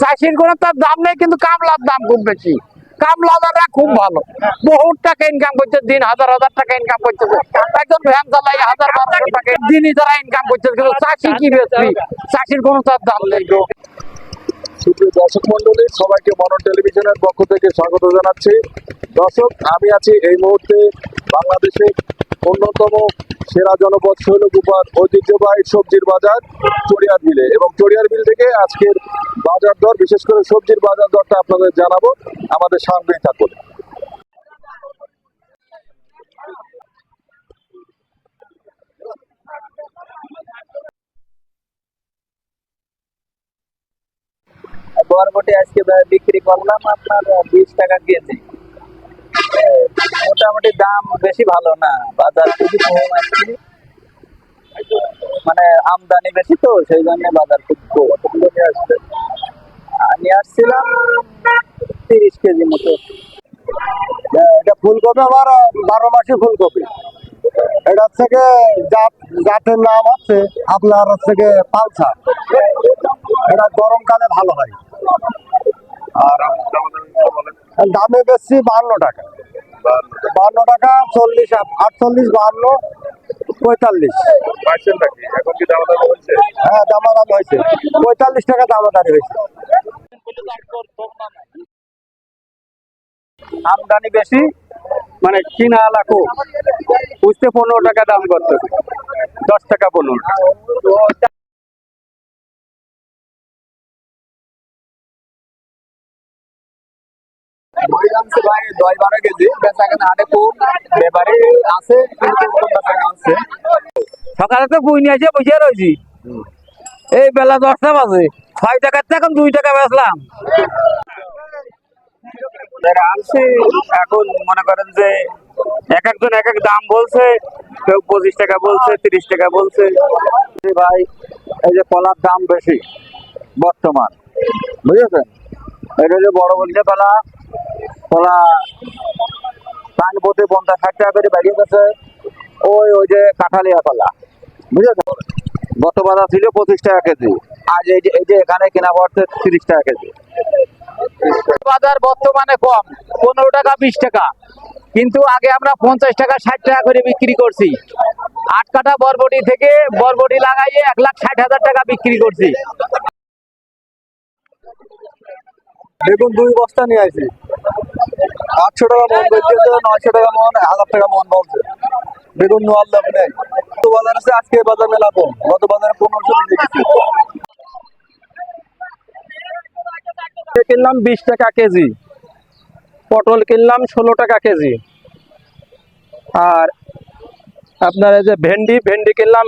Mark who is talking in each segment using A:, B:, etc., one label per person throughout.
A: চাষির কোনো তার দাম নেই, কিন্তু কামলার দাম খুব বেশি। কামলাদাররা খুব ভালো। বহুত টাকা ইনকাম করছে, দিন হাজার হাজার টাকা ইনকাম করতেছে একজন ভ্যান চালাই হাজার বারোশো টাকা, দিনই তারা ইনকাম করছে। কিন্তু চাষি কি বেশি চাষির কোনো তার দাম নেই, গো।
B: সুপ্রিয় দর্শক মন্ডলী সবাইকে মনন টেলিভিশনের পক্ষ থেকে স্বাগত জানাচ্ছি। দর্শক, আমি আছি এই মুহূর্তে বাংলাদেশের অন্যতম সেরা জনপদ শৈলকুপার ঐতিহ্যবাহী সবজির বাজার চড়িয়ার বিলে এবং চড়িয়ার বিল থেকে আজকের বাজার দর, বিশেষ করে সবজির বাজার দরটা আপনাদের জানাব। আমাদের সঙ্গেই থাকুন।
C: বরবটি আজকে বিক্রি করলাম আপনার বিশ টাকা কেজি। মোটামুটি দাম বেশি ভালো না। বাজার খুবই কম আজকে মানে আমদানি বেশি তো, সেই জন্য বাজার খুব কম। আমি আসছিলাম তিরিশ কেজি মতো।
B: এটা ফুলকপি আমার বারো মাসি ফুলকপি। এটা থেকে জাত, জাতের নাম হচ্ছে আপনার থেকে পালসার। এটা গরমকালে ভালো হয়। আর দামে বেশি বাহান্ন টাকা। বাহান্ন টাকা চল্লিশ আটচল্লিশ বাহান্ন পঁয়তাল্লিশ। হ্যাঁ দামাদামি হয়েছে। পঁয়তাল্লিশ টাকা দামাদামি হয়েছে।
C: আমদানি বেশি মানে কিনা লাখো বুঝতে পনেরো টাকা দাম করতেছে দশ টাকা পনেরো ভাই দশ বারো কেজি বেচা কেনা হাটে কম ব্যাপারে আছে আছে
A: সকালে তো বুই নিয়ে এসে বসে রয়েছি এই বেলা দশটা বাজে ছয় টাকার এখন দুই টাকা বেচলাম।
C: যারা আনছে এখন মনে করেন যে এক একজন এক এক দাম বলছে কেউ পঁচিশ টাকা বলছে তিরিশ টাকা বলছে। ভাই এই যে কলার দাম বেশি বর্তমান বুঝেছেন? এটা যে বড় বলছে কলা পঞ্চাশ ষাট টাকা করে গেছে ওই ওই যে গত বাজার ছিল পঁচিশ টাকা কেজি, আজ এই যে এই যে এখানে কেনা পড়ছে তিরিশ টাকা কেজি।
A: বাজার বর্তমানে কম, পনেরো টাকা, বিশ টাকা। কিন্তু আগে আমরা পঞ্চাশ টাকা, ষাট টাকা করে বিক্রি করছি। আট কাটা বরবটি থেকে বরবটি লাগাইয়ে এক লাখ ষাট হাজার টাকা বিক্রি করছি।
B: দেখুন দুই বস্তা নিয়ে আসি আটশো টাকা মন বলছে নয়শো টাকা মন, হাজার টাকা মন বলছে বেগুন নোয়ার নেই। গত বাজার আছে আজকে বাজার মেলা কম গত বাজারে পনেরোশো দেখেছি
C: কিনলাম বিশ টাকা কেজি। পটল কিনলাম ষোলো টাকা কেজি। আর আপনার এই যে ভেন্ডি ভেন্ডি কিনলাম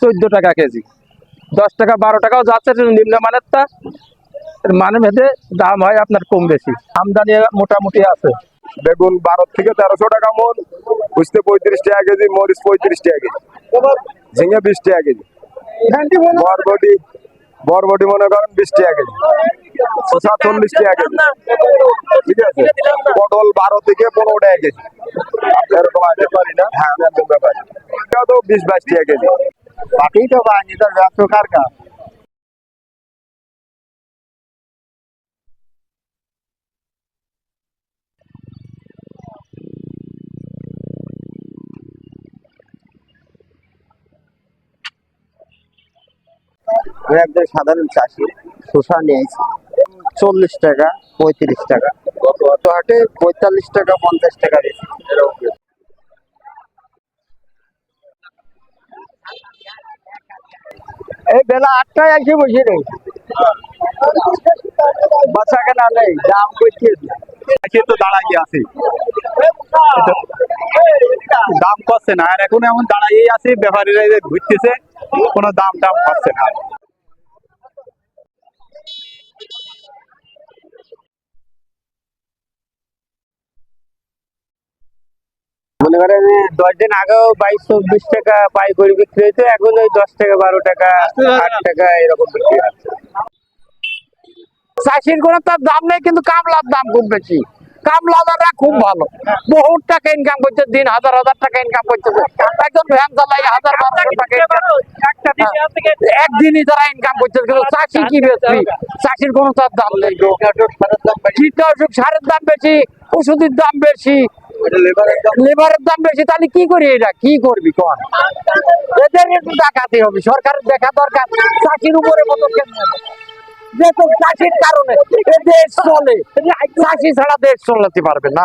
C: চোদ্দ টাকা কেজি। দশ টাকা, বারো টাকাও যাচ্ছে নিম্ন নিম্নমানেরটা মানে ভেদে দাম হয় আপনার কম বেশি। আমদানি মোটামুটি আছে।
B: বেগুন বারো থেকে তেরোশো টাকা মন বুঝতে পঁয়ত্রিশ টাকা কেজি মরিচ পঁয়ত্রিশ টাকা কেজি ঝিঙে বিশ টাকা কেজি বরবটি বরবটি মনে করেন বিশ টাকা কেজি শসা চল্লিশ টাকা কেজি ঠিক আছে? পটল বারো থেকে পনেরো টাকা কেজি। এরকম আছে পারি না? হ্যাঁ একদম এটা তো বিশ বাইশ টাকা কেজি। বাকি তো পাইনি তার ব্যবসা কার কাজ
D: আমি একজন সাধারণ চাষি শোষা নিয়েছি চল্লিশ টাকা, পঁয়ত্রিশ টাকা। গত হাটে পঁয়তাল্লিশ টাকা, পঞ্চাশ টাকা বেশি।
A: এই বেলা আটটায় এসে বসে নেই বাচ্চা কেনা নেই, দাম করছে
C: তো দাঁড়াই আছি। দাম করছে না, আর এখন এমন দাঁড়াই আছি, ব্যাপারীরা ঘুরতেছে, কোনো দাম টাম করছে না। মনে করেন দশ দিন আগেও বাইশ চব্বিশ টাকা বিক্রি হয়েছে এখন ওই দশ টাকা বারো টাকা আট টাকা এরকম বিক্রি হচ্ছে।
A: চাষির কোনো তার দাম নেই কিন্তু কামলার দাম খুব বেশি। কামলাদাররা খুব ভালো। বহুত টাকা ইনকাম করছে দিন হাজার হাজার টাকা ইনকাম করতেছে একজন ভ্যান চালাই হাজার বারোশো টাকা একদিনই তারা ইনকাম করছে কিন্তু চাষি কি বেশি? চাষির কোনো তার দাম নেই। কীটনাশক সারের দাম বেশি ওষুধের দাম বেশি। লেবারের দাম? বেশি, তাহলে কি করি এটা? কি করবি কন? এদের একটু দেখাতে হবে, সরকারের দেখা দরকার, চাষির উপরে মতো যেহেতু চাষির কারণে দেশ চলে, চাষি ছাড়া দেশ চলাতে পারবে না।